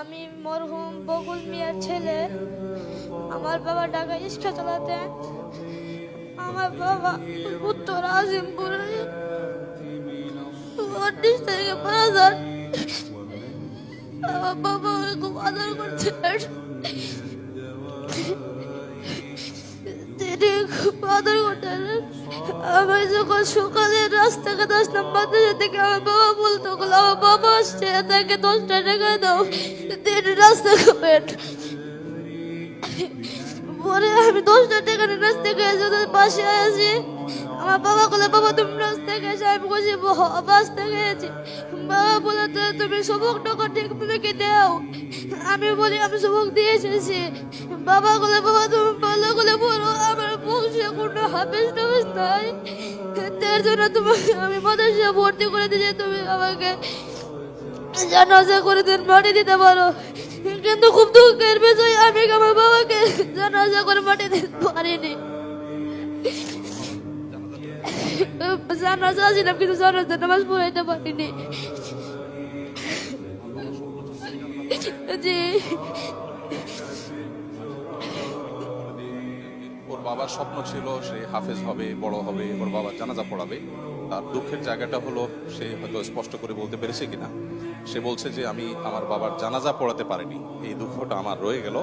আমি মরহুম বকুল মিয়ার ছেলে। আমার বাবা ঢাকা ইস্কা চালাতেন আমার বাবা উত্তর আজিমপুরে। উনিশ তারিখে মারা আমার বাবা খুব আদর করছিলেন। তিনি খুব আদর করতেন। আমি যখন সকালে রাস্তাঘাট আসলাম মাদ্রাসা থেকে আমার বাবা বলতো "ওগুলো আমার বাবা আসছে, তাকে দশটা টাকা দাও তিনি রাস্তা খাবেন পরে আমি দশটা টাকা রাস্তা গিয়ে ওদের পাশে আছি। আমার বাবা বলে, বাবা, তুমি রাস্তা গেছে আমি বলছি রাস্তা গেছি। বাবা বলে, "তো তুমি সবক টাকা ঠিকভাবে কি দাও। আমি বলি, আমি সবক দিয়ে এসেছি। বাবা বলে, বাবা, তুমি ভালো করে বলো আমার বংশে কোনো হাফেজ টাফেজ নাই তার জন্য তোমাকে আমি মাদ্রাসা ভর্তি করে দিয়েছি, তুমি আমাকে জানাজা করে দিন, মাটি দিতে পারো। কিন্তু খুব দুঃখের বিষয়, আমি আমার বাবাকে জানাজা করে মাটি দিতে পারিনি? জানাজা ছিলাম কিন্তু জানাজা নামাজ পড়াইতে পারিনি। জি। বাবার স্বপ্ন ছিল সে হাফেজ হবে, বড় হবে, ওর বাবা জানাজা পড়াবে। তার দুঃখের জায়গাটা হলো, সে হয়তো স্পষ্ট করে বলতে পেরেছে কিনা। সে বলছে যে, আমি আমার বাবার জানাজা পড়াতে পারিনি। এই দুঃখটা আমার রয়ে গেল।